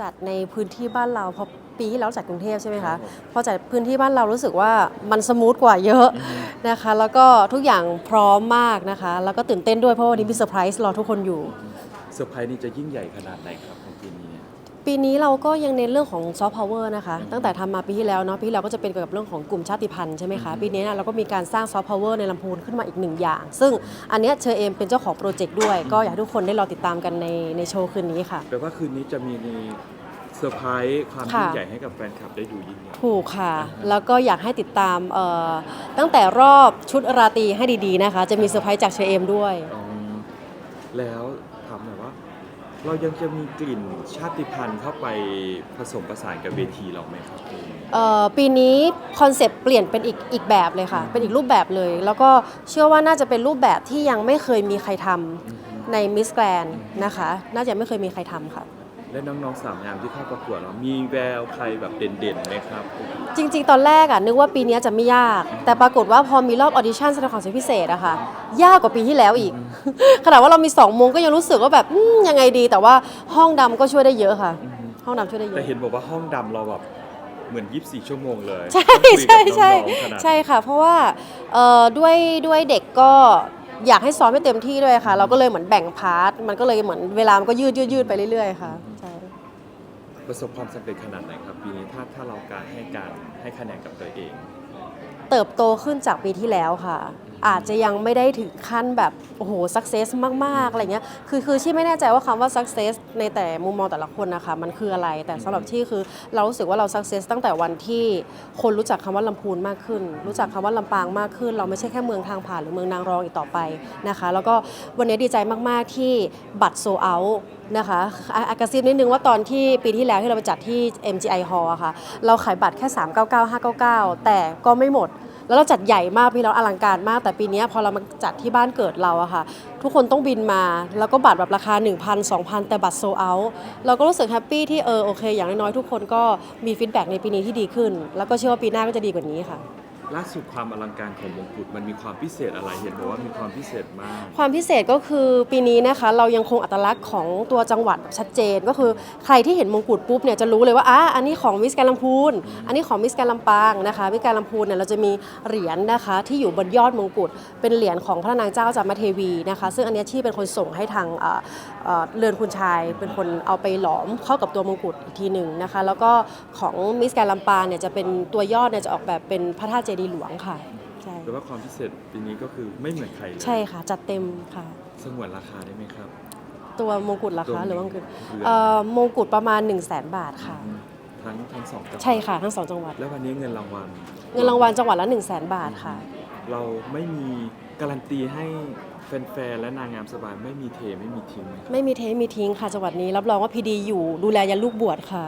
จัดในพื้นที่บ้านเราพอปีที่แล้วจัดกรุงเทพใช่ไหมคะพอจัดพื้นที่บ้านเรารู้สึกว่ามันสมูทกว่าเยอะนะคะ แล้วก็ทุกอย่างพร้อมมากนะคะ แล้วก็ตื่นเต้นด้วยเพราะวันนี้มีเซอร์ไพรส์รอทุกคนอยู่เซอร์ไพรส์นี่จะยิ่งใหญ่ขนาดไหนครับของปีนี้ ปีนี้เราก็ยังเน้นเรื่องของซอฟต์พาวเวอร์นะคะตั้งแต่ทำมาปีที่แล้วเนาะปีที่แล้วก็จะเป็นเกี่ยวกับเรื่องของกลุ่มชาติพันธุ์ใช่ไหมคะปีนี้เนี่ยเราก็มีการสร้างซอฟต์พาวเวอร์ในลำพูนขึ้นมาอีกหนึ่งอย่าง ซึ่งอันเนี้ยเชอเอมเป็นเจ้าของโปรเจกต์ด้วย ก็อยากให้ทุกคนได้รอติดตามกันในในโชว์คืนนี้ค่ะแปลว่าคืนนี้จะมีเซอร์ไพรส์ความค่ะยิ่งใหญ่ให้กับแฟนคลับได้ดูยิ่งใหญ่ถูกค่ะ แล้วก็อยากให้ติดตามเอ่อตั้งแต่รอบชุดราตรีให้ดีๆนะคะ จะมีเซอร์ไพรส์จากเชอเอมด้วยอืมแล้ว เรายังจะมีกลิ่นชาติพันธุ์เข้าไปผสมผสานกับเวทีเราไหมครับ เอ่อปีนี้คอนเซปต์เปลี่ยนเป็นอีกอีกแบบเลยค่ะ เป็นอีกรูปแบบเลย แล้วก็เชื่อว่าน่าจะเป็นรูปแบบที่ยังไม่เคยมีใครทำในมิสแกรนนะคะ น่าจะไม่เคยมีใครทำค่ะ และน้องๆสาวงามที่เข้าประกวดเรามีแววใครแบบเด่นๆไหมครับจ ริง ๆ ตอนแรกอะนึกว่าปีนี้จะไม่ยาก แต่ปรากฏว่าพอมีรอบออดิชั่นแสดงความสามารถพิเศษอะค่ะ ยากกว่าปีที่แล้วอีก ขนาดว่าเรามี2โมงก็ยังรู้สึกว่าแบบอืมยังไงดี แต่ว่าห้องดำก็ช่วยได้เยอะค่ะ ห้องดำช่วยได้เยแต่อะ เห็นบอกว่าห้องดำเราแบบเหมือน 24 ชั่วโมงเลยใช่ต้องคุยใช่กับใช่น้องๆขนาดใช่ค่ะ เพราะว่าเอ่อด้วยด้วยเด็กก็อยากให้ซ้อมให้เต็มที่ด้วยค่ะ เราก็เลยเหมือนแบ่งพาร์ทมันก็เลยเหมือนเวลามันก็ยืดยืดยืดไปเรื่อยๆค่ะใช่ ประสบความสำเร็จขนาดไหนครับปีนี้ถ้าถ้าเราการให้การให้คะแนนกับตัวเอง เติบโตขึ้นจากปีที่แล้วค่ะ อาจจะยังไม่ได้ถึงขั้นแบบโอ้โหสักเซสมากๆอะไรเงี้ยคือคือที่ไม่แน่ใจว่าคำว่าสักเซสในแต่มุมมองแต่ละคนนะคะมันคืออะไร แต่สำหรับที่คือเรารู้สึกว่าเราสักเซสตั้งแต่วันที่คนรู้จักคำว่าลำพูนมากขึ้น รู้จักคำว่าลำปางมากขึ้น เราไม่ใช่แค่เมืองทางผ่านหรือเมืองนางรองอีกต่อไปนะคะ แล้วก็วันนี้ดีใจมาก ๆที่บัตรโซเอานะคะอากระซิบนิดนึงว่าตอนที่ปีที่แล้วที่เราไปจัดที่ MGI Hall อะค่ะ เราขายบัตรแค่ 399 599 แต่ก็ไม่หมด แล้วเราจัดใหญ่มากพี่เราอลังการมาก แต่ปีนี้พอเรามาจัดที่บ้านเกิดเราอะค่ะ ทุกคนต้องบินมา แล้วก็บัตรแบบราคา 1,000 2,000 แต่บัตรโซเอาเราก็รู้สึกแฮปปี้ที่เออโอเค อย่างน้อยๆทุกคนก็มีฟีดแบ็กในปีนี้ที่ดีขึ้น แล้วก็เชื่อว่าปีหน้าก็จะดีกว่านี้ค่ะ ล่าสุดความอลังการของมงกุฎมันมีความพิเศษอะไรเห็นบอกว่ามีความพิเศษมาก ความพิเศษก็คือปีนี้นะคะเรายังคงอัตลักษณ์ของตัวจังหวัดชัดเจนก็คือใครที่เห็นมงกุฎปุ๊บเนี่ยจะรู้เลยว่าอะอันนี้ของมิสแกรนด์ลำพูนอันนี้ของมิสแกรนด์ลำปางนะคะมิสแกรนด์ลำพูนเนี่ยเราจะมีเหรียญนะคะที่อยู่บนยอดมงกุฎเป็นเหรียญของพระนางเจ้าจามเทวีนะคะซึ่งอันนี้ที่เป็นคนส่งให้ทางเรือนคุณชายเป็นคนเอาไปหลอมเข้ากับตัวมงกุฎอีกทีหนึ่งนะคะแล้วก็ของมิสแกรนด์ลำปางเนี่ยจะเป็นตัวยอดเนี่ยจะออกแบบเป็นพระธาตุเจดีย์หลวงค่ะใช่แต่ว่าความพิเศษปีนี้ก็คือไม่เหมือนใครเลยใช่ค่ะ จัดเต็มค่ะ สงวนราคาได้ไหมครับ ตัวมงกุฎราตัวคาหรือว่ามงกุฎเรือนเอ่อมงกุฎประมาณ 1 0 0 0 0แบาทค่ะ ทั้งทั้งสองจังหวัดใช่ค่ะทั้งสองจังหวัด แล้ววันนี้เงินรางวัลเงินรางวัลจังหวัดละ 1 0 0 0 0แบาทค่ะ เราไม่มีการันตีให้แฟนๆและนางงามสบายไม่มีเทไม่มีทิ้ง ไม่มีเทไม่มีทิ้งค่ะจังหวัดนี้รับรองว่าพีดีอยู่ดูแลยันลูกบวชค่ะ